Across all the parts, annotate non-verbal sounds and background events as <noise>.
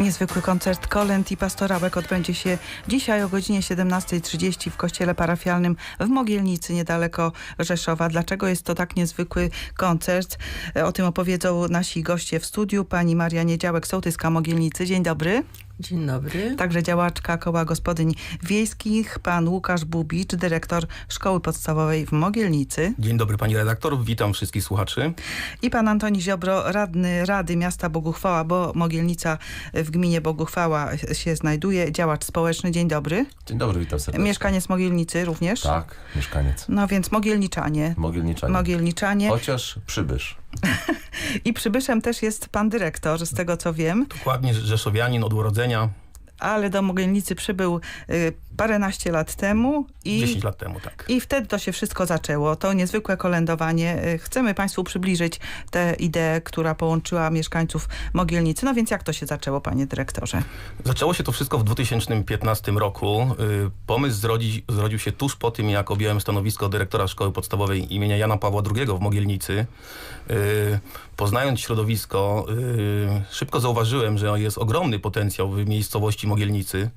Niezwykły koncert Kolęd i Pastorałek odbędzie się dzisiaj o godzinie 17.30 w kościele parafialnym w Mogielnicy, niedaleko Rzeszowa. Dlaczego jest to tak niezwykły koncert? E, O tym opowiedzą nasi goście w studiu. Pani Maria Niedziałek, sołtyska Mogielnicy. Dzień dobry. Dzień dobry. Także działaczka Koła Gospodyń Wiejskich, pan Łukasz Bubicz, dyrektor Szkoły Podstawowej w Mogielnicy Dzień dobry pani redaktor, witam wszystkich słuchaczy. i pan Antoni Ziobro, radny Rady Miasta Boguchwała, bo Mogielnica w gminie Boguchwała się znajduje, działacz społeczny. Dzień dobry. Dzień dobry, witam serdecznie. Mieszkaniec Mogielnicy również. Tak, mieszkaniec. No więc Mogielniczanie. Mogielniczanie. Mogielniczanie. Chociaż przybysz. <laughs> I przybyszem też jest pan dyrektor, z tego co wiem, Dokładnie rzeszowianin od urodzenia, ale do Mogielnicy przybył y, paręnaście lat temu i 10 lat temu, tak. I wtedy to się wszystko zaczęło. To niezwykłe kolędowanie. Y, Chcemy Państwu przybliżyć tę ideę, która połączyła mieszkańców Mogielnicy. No więc jak to się zaczęło, panie dyrektorze? Zaczęło się to wszystko w 2015 roku. Y, Pomysł zrodzi, zrodził się tuż po tym, jak objąłem stanowisko dyrektora szkoły podstawowej imienia Jana Pawła II w Mogielnicy. Y, Poznając środowisko, szybko zauważyłem, że jest ogromny potencjał w miejscowości Mogielnicy.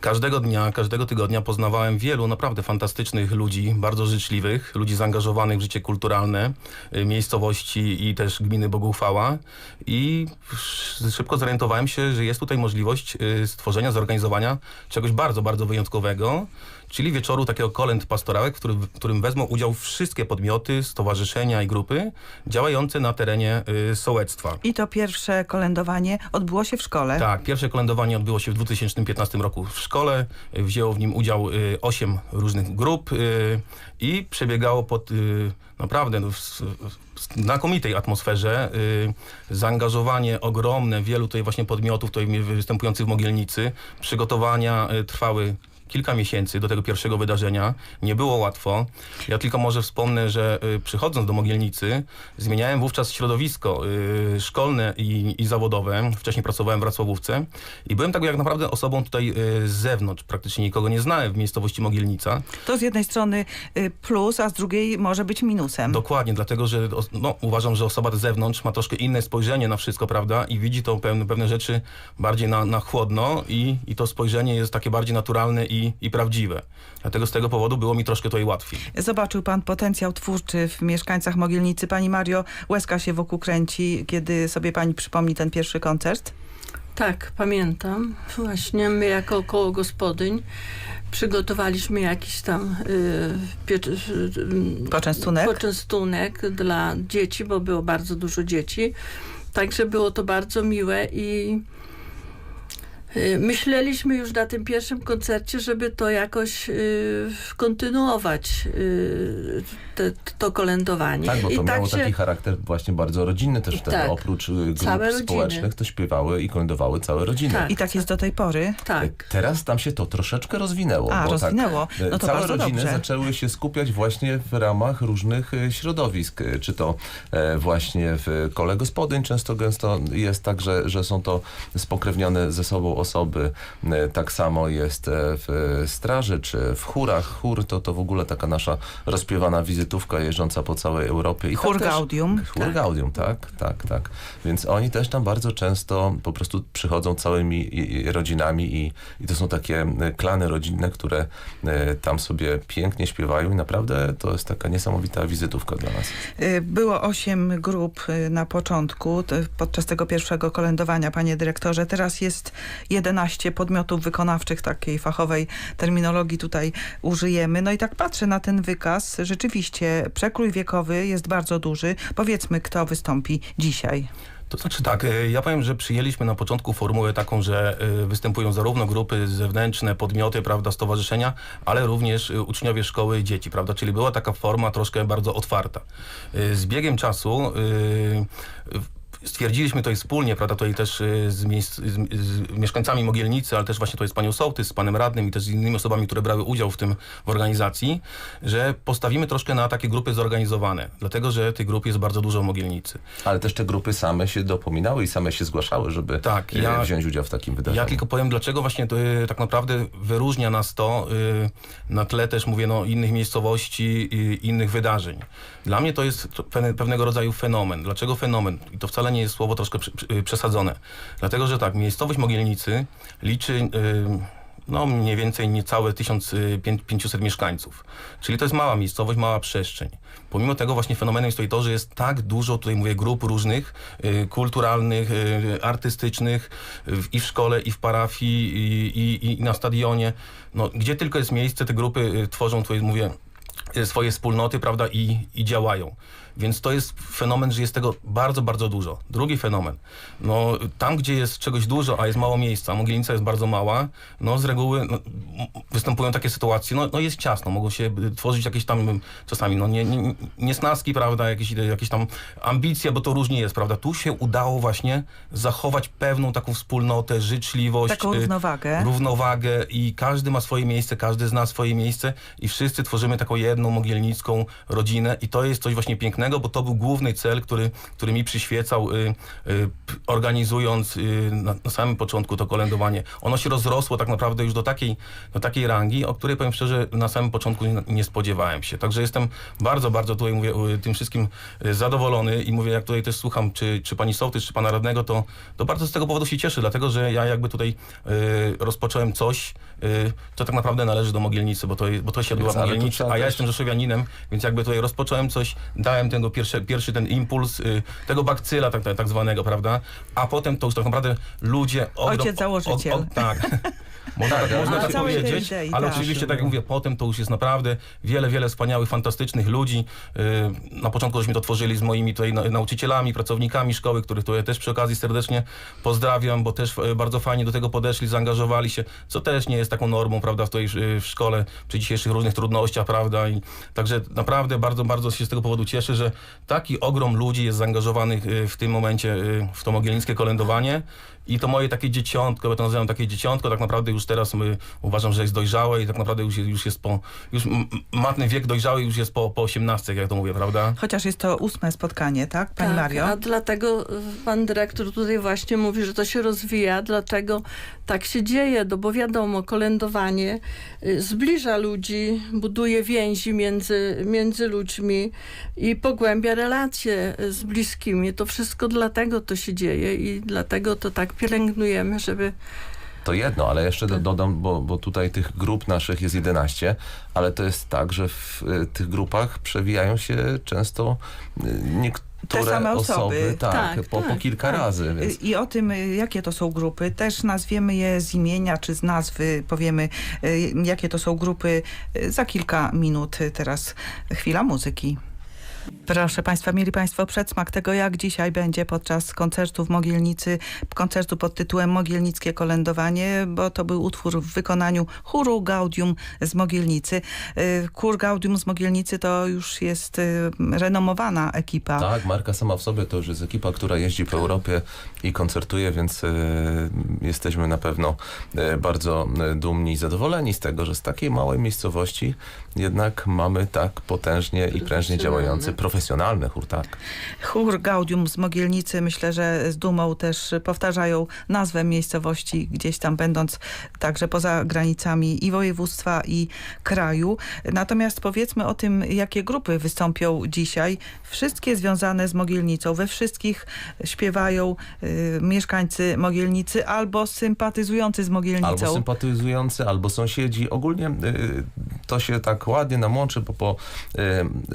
Każdego dnia, każdego tygodnia poznawałem wielu naprawdę fantastycznych ludzi, bardzo życzliwych, ludzi zaangażowanych w życie kulturalne y, miejscowości i też gminy Boguchwała. I sz- szybko zorientowałem się, że jest tutaj możliwość y, stworzenia, zorganizowania czegoś bardzo, bardzo wyjątkowego, czyli wieczoru takiego kolęd pastorałek, w którym, w którym wezmą udział wszystkie podmioty, stowarzyszenia i grupy działające na terenie y, sołectwa. I to pierwsze kolędowanie odbyło się w szkole. Tak, pierwsze kolędowanie odbyło się w 2015 roku w szkole. Wzięło w nim udział y, osiem różnych grup y, i przebiegało pod y, naprawdę no, w, w znakomitej atmosferze. y, Zaangażowanie ogromne wielu tutaj właśnie podmiotów tutaj występujących w Mogielnicy. Przygotowania y, trwały kilka miesięcy do tego pierwszego wydarzenia. Nie było łatwo. Ja tylko może wspomnę, że y, przychodząc do Mogielnicy zmieniałem wówczas środowisko y, szkolne i, i zawodowe. Wcześniej pracowałem w Racławówce i byłem tak jak naprawdę osobą tutaj y, z zewnątrz. Praktycznie nikogo nie znałem w miejscowości Mogielnica. To z jednej strony plus, a z drugiej może być minusem. Dokładnie, dlatego że no, uważam, że osoba z zewnątrz ma troszkę inne spojrzenie na wszystko, prawda? I widzi to pewne, pewne rzeczy bardziej na, na chłodno i, i to spojrzenie jest takie bardziej naturalne i, i prawdziwe. Dlatego z tego powodu było mi troszkę tutaj łatwiej. Zobaczył pan potencjał twórczy w mieszkańcach Mogielnicy. Pani Mario, łezka się wokół kręci, kiedy sobie pani przypomni ten pierwszy koncert. Tak, pamiętam. Właśnie my jako koło gospodyń przygotowaliśmy jakiś tam y, pie- y, Poczęstunek? poczęstunek dla dzieci, bo było bardzo dużo dzieci. Także było to bardzo miłe i y, myśleliśmy już na tym pierwszym koncercie, żeby to jakoś y, kontynuować, y, te, to kolędowanie. Tak, bo to I miało się- taki charakter właśnie bardzo rodzinny też wtedy. Tak. Oprócz y, grup Całe rodziny. społecznych to śpiewały i kolędowały całe rodziny. Tak. I tak jest do tej pory. Tak. Teraz tam się to troszeczkę rozwinęło. A, bo rozwinęło. Tak, No to całe rodziny dobrze. zaczęły się skupiać właśnie w ramach różnych środowisk. Czy to e, właśnie w kole gospodyń często gęsto jest tak, że, że są to spokrewnione ze sobą osoby. E, Tak samo jest e, w straży czy w chórach. Chór to, to w ogóle taka nasza rozpiewana wizytówka jeżdżąca po całej Europie. I Chór też- Gaudium. Chór Tak. Gaudium, tak, tak, tak. Więc oni też tam bardzo często po prostu przychodzą całymi rodzinami i, i to są takie e, klany rodzinne, które e, tam sobie pięknie śpiewają i naprawdę to jest taka niesamowita wizytówka dla nas. Było osiem grup na początku, podczas tego pierwszego kolędowania, panie dyrektorze. Teraz jest 11 podmiotów wykonawczych, takiej fachowej terminologii tutaj użyjemy. No i tak patrzę na ten wykaz. Rzeczywiście przekrój wiekowy jest bardzo duży. Powiedzmy, kto wystąpi dzisiaj. To znaczy tak, y, ja powiem, że przyjęliśmy na początku formułę taką, że y, występują zarówno grupy zewnętrzne, podmioty, prawda, stowarzyszenia, ale również y, uczniowie szkoły i dzieci, prawda, czyli była taka forma troszkę bardzo otwarta. Z biegiem czasu stwierdziliśmy to wspólnie, prawda, tutaj też y, z, miejsc, z, z mieszkańcami Mogielnicy, ale też właśnie tutaj z panią Sołtys, z panem radnym i też z innymi osobami, które brały udział w tym w organizacji, że postawimy troszkę na takie grupy zorganizowane, dlatego że tych grup jest bardzo dużo w Mogielnicy. Ale też te grupy same się dopominały i same się zgłaszały, żeby Tak, e, ja- wziąć udział w takim wydarzeniu. Ja tylko powiem, dlaczego właśnie to y, tak naprawdę wyróżnia nas to y, na tle też, mówię, no, innych miejscowości i innych wydarzeń. Dla mnie to jest pewnego rodzaju fenomen. Dlaczego fenomen? I to wcale nie skoncentrowanie jest słowo troszkę przesadzone. Dlatego, że tak, miejscowość Mogielnicy liczy no mniej więcej niecałe 1500 mieszkańców. Czyli to jest mała miejscowość, mała przestrzeń. Pomimo tego właśnie fenomenem jest to, że jest tak dużo, tutaj mówię, grup różnych, y, kulturalnych, y, artystycznych i w szkole, i w parafii, i, i, i na stadionie. No, gdzie tylko jest miejsce, te grupy y, tworzą, tutaj mówię, swoje wspólnoty, prawda, i, i działają. Więc to jest fenomen, że jest tego bardzo, bardzo dużo. Drugi fenomen, no tam, gdzie jest czegoś dużo, a jest mało miejsca, Mogielnica jest bardzo mała, no z reguły no, występują takie sytuacje, no, no jest ciasno, mogą się y, tworzyć jakieś tam y, czasami, no nie, nie, niesnaski, prawda, jakieś, jakieś tam ambicje, bo to różnie jest, prawda. Tu się udało właśnie zachować pewną taką wspólnotę, życzliwość. Taką y, równowagę. równowagę i każdy ma swoje miejsce, każdy zna swoje miejsce i wszyscy tworzymy taką jedną mogielnicką rodzinę i to jest coś właśnie pięknego, bo to był główny cel, który, który mi przyświecał y, y, organizując y, na, na samym początku to kolędowanie. Ono się rozrosło tak naprawdę już do takiej, do takiej rangi, o której powiem szczerze na samym początku nie, nie spodziewałem się. Także jestem bardzo, bardzo tutaj mówię y, tym wszystkim y, zadowolony i mówię, jak tutaj też słucham, czy, czy pani sołtys, czy pana radnego, to, to bardzo z tego powodu się cieszę, dlatego że ja jakby tutaj y, rozpocząłem coś, co tak naprawdę należy do Mogielnicy, bo to, bo to się odbywa w Mogielnicy, a ja jestem rzeszowianinem, więc jakby tutaj rozpocząłem coś, dałem tego pierwszy, pierwszy ten impuls, y, tego bakcyla tak, tak, tak zwanego, prawda? A potem to już tak naprawdę ludzie... Ojciec założyciel. tak. <laughs> Można tak, można tak tej powiedzieć, ale tak. oczywiście, tak jak mówię, potem to już jest naprawdę wiele, wiele wspaniałych, fantastycznych ludzi. Yy, Na początku żeśmy to tworzyli z moimi tutaj na- nauczycielami, pracownikami szkoły, których tutaj też przy okazji serdecznie pozdrawiam, bo też e, bardzo fajnie do tego podeszli, zaangażowali się, co też nie jest taką normą, prawda, w tej w szkole przy dzisiejszych różnych trudnościach, prawda, i także naprawdę bardzo, bardzo się z tego powodu cieszę, że taki ogrom ludzi jest zaangażowanych y, w tym momencie y, w to mogielińskie kolędowanie i to moje takie dzieciątko, bo to nazywam takie dzieciątko, tak naprawdę już teraz my, uważam, że jest dojrzałe i tak naprawdę już, jest- już jest po, już matny wiek dojrzały już jest po, po 18, jak to mówię, prawda? Chociaż jest to ósme spotkanie, tak, Pani tak, Mario? A dlatego pan dyrektor tutaj właśnie mówi, że to się rozwija, dlaczego tak się dzieje, no bo wiadomo, kolędowanie y, zbliża ludzi, buduje więzi między, między ludźmi i pogłębia relacje y, z bliskimi. To wszystko dlatego to się dzieje i dlatego to tak pielęgnujemy, żeby To jedno, ale jeszcze do, dodam, bo, bo tutaj tych grup naszych jest 11, ale to jest tak, że w y, tych grupach przewijają się często y, niektóre Te same osoby. tak, Tak, po, po tak, kilka tak. razy. Więc I o tym, y, jakie to są grupy, też nazwiemy je z imienia czy z nazwy, powiemy, jakie to są grupy za kilka minut. Teraz chwila muzyki. Proszę Państwa, mieli Państwo przedsmak tego, jak dzisiaj będzie podczas koncertu w Mogielnicy, koncertu pod tytułem Mogielnickie Kolędowanie, bo to był utwór w wykonaniu chóru Gaudium z Mogielnicy. Y, Chór Gaudium z Mogielnicy to już jest y, renomowana ekipa. Tak, marka sama w sobie to już jest ekipa, która jeździ po Europie i koncertuje, więc e, jesteśmy na pewno bardzo dumni i zadowoleni z tego, że z takiej małej miejscowości jednak mamy tak potężnie i prężnie działający profesjonalny chór, tak. Chór Gaudium z Mogielnicy myślę, że z dumą też powtarzają nazwę miejscowości, gdzieś tam będąc także poza granicami i województwa i kraju. Natomiast powiedzmy o tym, jakie grupy wystąpią dzisiaj. Wszystkie związane z Mogielnicą. We wszystkich śpiewają y, mieszkańcy Mogielnicy albo sympatyzujący z Mogielnicą. Albo sympatyzujący, albo sąsiedzi. Ogólnie y, to się tak ładnie nam łączy, bo po, y,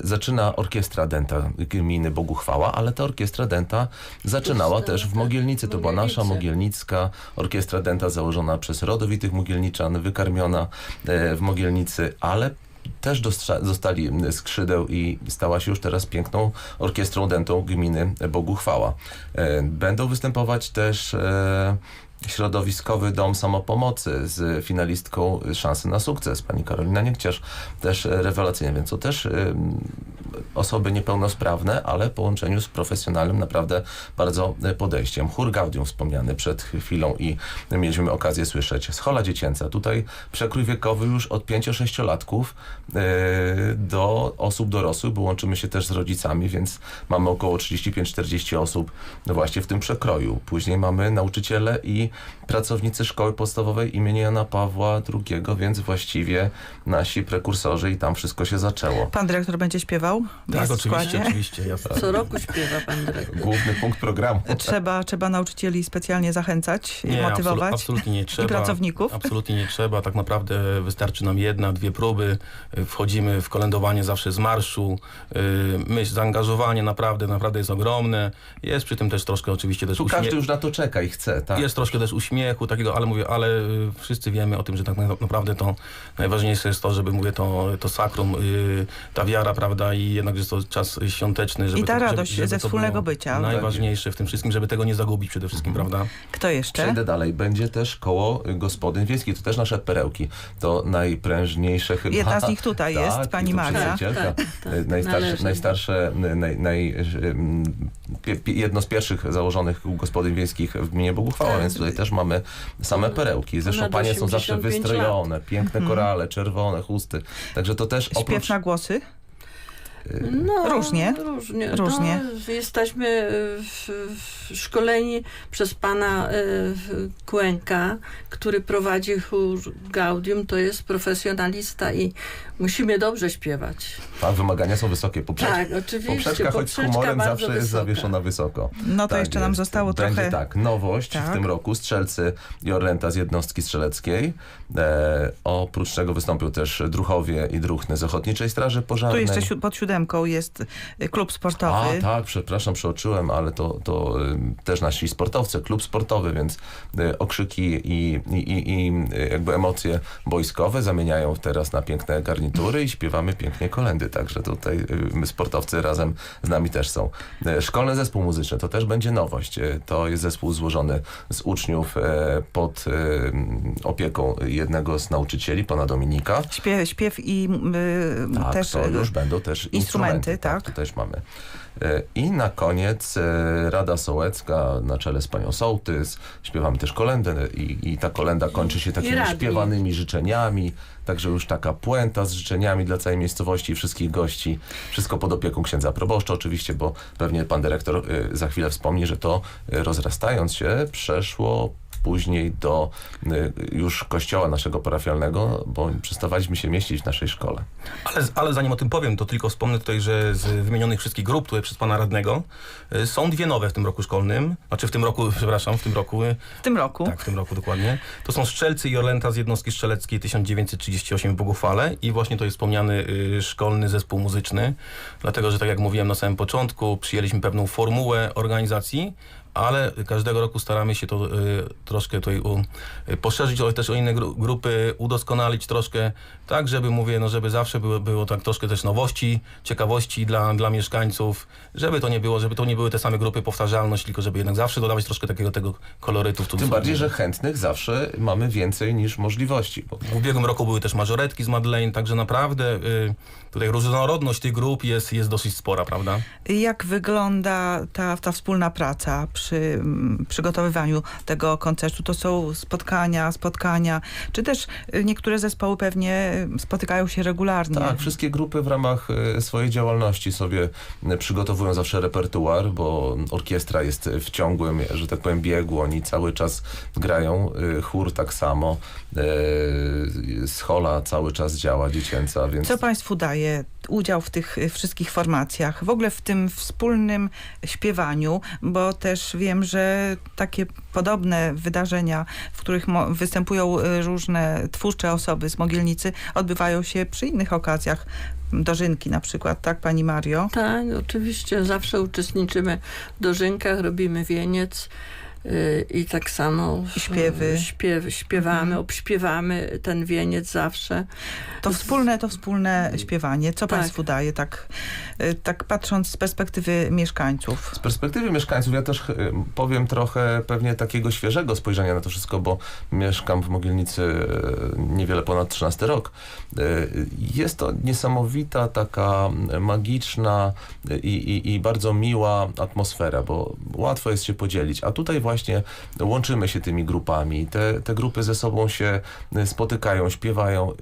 zaczyna orkiestra denta gminy Boguchwała, ale ta orkiestra denta zaczynała też w tak, Mogielnicy. To była nasza mogielnicka orkiestra denta założona przez rodowitych mogielniczan, wykarmiona y, w Mogielnicy, ale też dostali skrzydeł i stała się już teraz piękną orkiestrą dentą gminy Boguchwała. E, Będą występować też e, Środowiskowy Dom Samopomocy z finalistką Szansy na Sukces, pani Karolina Niekciarz, też rewelacyjnie, więc to też e, osoby niepełnosprawne, ale w połączeniu z profesjonalnym naprawdę bardzo podejściem. Chór Gaudium wspomniany przed chwilą i mieliśmy okazję słyszeć. Schola dziecięca, tutaj przekrój wiekowy już od 5-6-latków e, do osób dorosłych, bo łączymy się też z rodzicami, więc mamy około 35-40 osób właśnie w tym przekroju. Później mamy nauczyciele i pracownicy szkoły podstawowej imienia Jana Pawła II, więc właściwie nasi prekursorzy i tam wszystko się zaczęło. Pan dyrektor będzie śpiewał? Tak, jest oczywiście, składzie. oczywiście. Jasne. Co roku śpiewa pan dyrektor. Główny punkt programu. Trzeba, trzeba nauczycieli specjalnie zachęcać, Nie, motywować. absolu- absolutnie nie trzeba. I pracowników. Absolutnie nie trzeba. Tak naprawdę wystarczy nam jedna, dwie próby. Wchodzimy w kolędowanie zawsze z marszu. Y, Myśl, zaangażowanie naprawdę, naprawdę jest ogromne. Jest przy tym też troszkę oczywiście też Tu uśmie- każdy już na to czeka i chce, tak? Jest troszkę też uśmiechu takiego, ale mówię, ale y, wszyscy wiemy o tym, że tak na- naprawdę to najważniejsze jest to, żeby mówię to, to sakrum, y, ta wiara, prawda, i jednak jest to czas świąteczny, żeby I ta to, radość żeby, żeby ze to wspólnego bycia. Najważniejsze w tym wszystkim, żeby tego nie zagubić przede wszystkim, prawda? Kto jeszcze? Przejdę dalej. Będzie też koło gospodyń wiejskich. To też nasze perełki. To najprężniejsze chyba... Jedna z nich tutaj <laughs> jest, Tak, pani i tu Maria. Tak, tak, E, Najstarsze, najstarsze naj, naj, jedno z pierwszych założonych gospodyń wiejskich w gminie Boguchwała, Tak. więc tutaj też mamy same perełki. Zresztą panie są zawsze 85 wystrojone, piękne Mhm. korale, czerwone chusty. Także to też Śpiew oprócz... na głosy? No, Różnie. Różnie. Różnie. No, jesteśmy e, w, w szkoleni przez pana e, Kłęka, który prowadzi chór Gaudium. To jest profesjonalista i musimy dobrze śpiewać. Tak, wymagania są wysokie. Poprzeczka, Tak, oczywiście. poprzeczka choć z humorem zawsze jest wysoka. zawieszona wysoko. No to Tak jeszcze nam jest. zostało Będzie trochę... tak, nowość Tak. w tym roku, strzelcy i Orlęta z jednostki strzeleckiej. E, oprócz tego wystąpią też druchowie i druhny z Ochotniczej Straży Tu Pożarnej. jeszcze siu- pod siódemką jest y, klub A, sportowy. tak, przepraszam, przeoczyłem, ale to, to ym, też nasi sportowcy, klub sportowy, więc y, okrzyki i, i, i, i y, jakby emocje wojskowe zamieniają teraz na piękne garnitury i śpiewamy pięknie kolendy, także tutaj y, my sportowcy razem z nami też są. Y, Szkolny zespół muzyczny to też będzie nowość. Y, To jest zespół złożony z uczniów pod y, opieką jednego z nauczycieli, pana Dominika. Śpiew, śpiew i y, Tak, też to już będą też instrumenty, instrumenty. tak. Tu też mamy. E, I na koniec e, Rada Sołecka na czele z panią Sołtys. Śpiewamy też kolendę i, i ta kolenda kończy się takimi śpiewanymi życzeniami. Także już taka puenta z życzeniami dla całej miejscowości i wszystkich gości. Wszystko pod opieką księdza proboszcza oczywiście, bo pewnie pan dyrektor e, za chwilę wspomni, że to e, rozrastając się przeszło później do y, już kościoła naszego parafialnego, bo przestawaliśmy się mieścić w naszej szkole. Ale, ale zanim o tym powiem, to tylko wspomnę tutaj, że z wymienionych wszystkich grup tutaj przez pana radnego y, są dwie nowe w tym roku szkolnym. Znaczy w tym roku, <laughs> przepraszam, w tym roku. y, w tym roku. Tak, w tym roku dokładnie. To są Strzelcy i Orlęta z jednostki strzeleckiej 1938 w Boguchwale i właśnie to jest wspomniany y, szkolny zespół muzyczny, dlatego, że tak jak mówiłem na samym początku, przyjęliśmy pewną formułę organizacji, ale każdego roku staramy się to y, troszkę tutaj u, y, poszerzyć, ale też o inne gru, grupy, udoskonalić troszkę, tak żeby, mówię, no żeby zawsze było, było tak troszkę też nowości, ciekawości dla, dla mieszkańców, żeby to nie było, żeby to nie były te same grupy powtarzalność, tylko żeby jednak zawsze dodawać troszkę takiego tego kolorytu w Tym bardziej, że chętnych zawsze mamy więcej niż możliwości. Bo W ubiegłym roku były też mażoretki z Madeleine, także naprawdę y, tutaj różnorodność tych grup jest, jest dosyć spora, prawda? Jak wygląda ta, ta wspólna praca przy mm, przygotowywaniu tego koncertu? To są spotkania, spotkania, czy też y, niektóre zespoły pewnie y, spotykają się regularnie? tak, wszystkie grupy w ramach e, swojej działalności sobie e, przygotowują zawsze repertuar, bo orkiestra jest w ciągłym, że tak powiem, biegu. Oni cały czas grają, chór tak samo, schola cały czas działa dziecięca, więc... Co Państwu daje udział w tych y, wszystkich formacjach? W ogóle w tym wspólnym śpiewaniu, bo też wiem, że takie podobne wydarzenia, w których występują y, różne twórcze osoby z Mogielnicy, odbywają się przy innych okazjach. Dożynki na przykład, tak Pani Mario? Tak, oczywiście. Zawsze uczestniczymy w dożynkach, robimy wieniec. Y, I tak samo śpiewy. śpiew, śpiewamy, Mhm. obśpiewamy ten wieniec zawsze. To wspólne, to wspólne śpiewanie. Co Tak. Państwu daje, tak, y, tak patrząc z perspektywy mieszkańców? Z perspektywy mieszkańców ja też y, powiem trochę pewnie takiego świeżego spojrzenia na to wszystko, bo mieszkam w Mogielnicy y, niewiele ponad 13 rok. Y, Jest to niesamowita, taka magiczna y, i, i, i bardzo miła atmosfera, bo łatwo jest się podzielić. A tutaj właśnie łączymy się tymi grupami. Te, te grupy ze sobą się y, spotykają, śpiewają.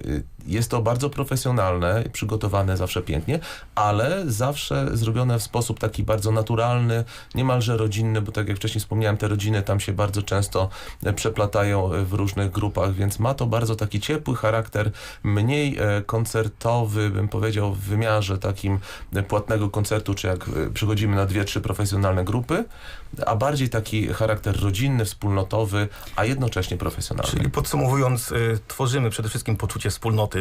Jest to bardzo profesjonalne, przygotowane zawsze pięknie, ale zawsze zrobione w sposób taki bardzo naturalny, niemalże rodzinny, bo tak jak wcześniej wspomniałem, te rodziny tam się bardzo często e, przeplatają e, w różnych grupach, więc ma to bardzo taki ciepły charakter, mniej e, koncertowy, bym powiedział, w wymiarze takim e, płatnego koncertu, czy jak e, przychodzimy na dwie, trzy profesjonalne grupy, a bardziej taki charakter rodzinny, wspólnotowy, a jednocześnie profesjonalny. Czyli podsumowując, y, tworzymy przede wszystkim poczucie wspólnoty,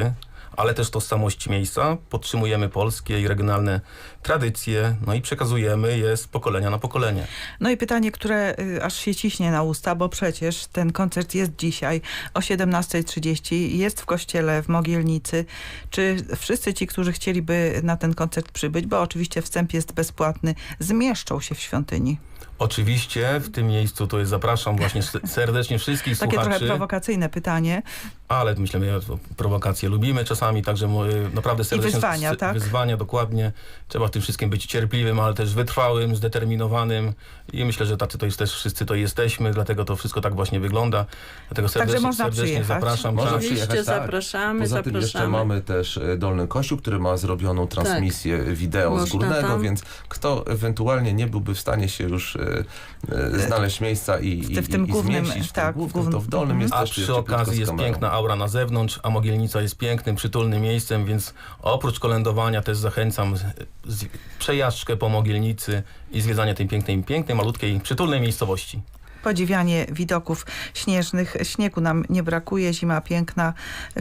ale też tożsamości miejsca, podtrzymujemy polskie i regionalne tradycje, no i przekazujemy je z pokolenia na pokolenie. No i pytanie, które y, aż się ciśnie na usta, bo przecież ten koncert jest dzisiaj o 17.30, jest w kościele w Mogielnicy. Czy wszyscy ci, którzy chcieliby na ten koncert przybyć, bo oczywiście wstęp jest bezpłatny, zmieszczą się w świątyni? Oczywiście w tym miejscu to jest zapraszam właśnie serdecznie wszystkich Takie trochę słuchaczy, prowokacyjne pytanie. Ale myślę, my prowokacje lubimy czasami, także y, naprawdę serdecznie wyzwania, s- tak? wyzwania dokładnie. Trzeba w tym wszystkim być cierpliwym, ale też wytrwałym, zdeterminowanym i myślę, że tacy to jest też wszyscy to jesteśmy, dlatego to wszystko tak właśnie wygląda. Dlatego serdecznie, można serdecznie przyjechać. zapraszam. Można tak. przyjechać, Oczywiście tak. zapraszamy, Poza tym jeszcze zapraszamy. mamy też e, Dolny Kościół, który ma zrobioną transmisję wideo z Można górnego, tam. więc kto ewentualnie nie byłby w stanie się już e, e, znaleźć miejsca i, i, w tym i głównym, zmieścić w tak, tym w głównym, głównym- to w dolnym Mhm. jest A też przy okazji z jest kamerą. piękna aura na zewnątrz, a Mogielnica jest pięknym, przytulnym miejscem, więc oprócz kolędowania też zachęcam z, przejażdżkę po Mogielnicy i zwiedzanie tej pięknej, pięknej, malutkiej, przytulnej miejscowości. Podziwianie widoków śnieżnych. Śniegu nam nie brakuje, zima piękna.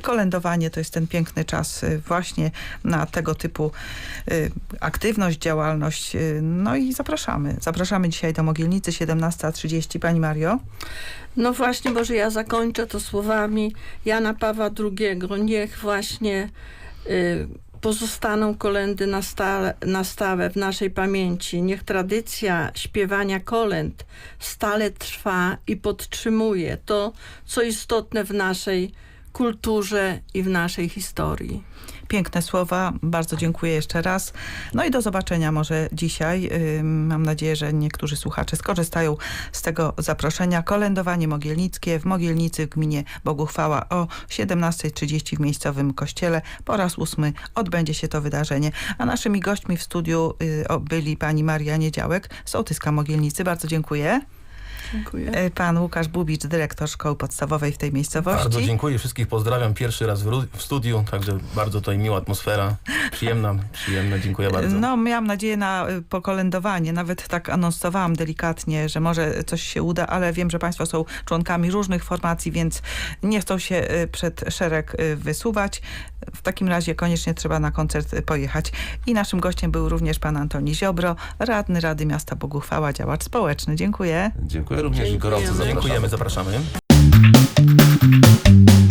Kolędowanie to jest ten piękny czas y, właśnie na tego typu y, aktywność, działalność. y, No i zapraszamy. Zapraszamy dzisiaj do Mogielnicy 17.30. Pani Mario? No właśnie, może ja zakończę to słowami Jana Pawła II. Niech właśnie y, pozostaną kolendy na, stale, na stałe w naszej pamięci. Niech tradycja śpiewania kolęd stale trwa i podtrzymuje to, co istotne w naszej kulturze i w naszej historii. Piękne słowa. Bardzo dziękuję jeszcze raz. No i do zobaczenia może dzisiaj. Mam nadzieję, że niektórzy słuchacze skorzystają z tego zaproszenia. Kolędowanie Mogielnickie w Mogielnicy w gminie Boguchwała o 17.30 w miejscowym kościele. Po raz ósmy odbędzie się to wydarzenie. A naszymi gośćmi w studiu y, byli pani Maria Niedziałek, sołtyska Mogielnicy. Bardzo dziękuję. Dziękuję. Y, Pan Łukasz Bubicz, dyrektor szkoły podstawowej w tej miejscowości. Bardzo dziękuję, wszystkich pozdrawiam pierwszy raz w, w studiu, także bardzo tutaj miła atmosfera, przyjemna, przyjemna, dziękuję bardzo. No, miałam nadzieję na y, pokolędowanie. Nawet tak anonsowałam delikatnie, że może coś się uda, ale wiem, że Państwo są członkami różnych formacji, więc nie chcą się y, przed szereg y, wysuwać. W takim razie koniecznie trzeba na koncert pojechać. I naszym gościem był również pan Antoni Ziobro, radny Rady Miasta Boguchwała, działacz społeczny. Dziękuję. Dziękuję również i gorąco Dziękujemy. zapraszamy. Dziękujemy, zapraszamy.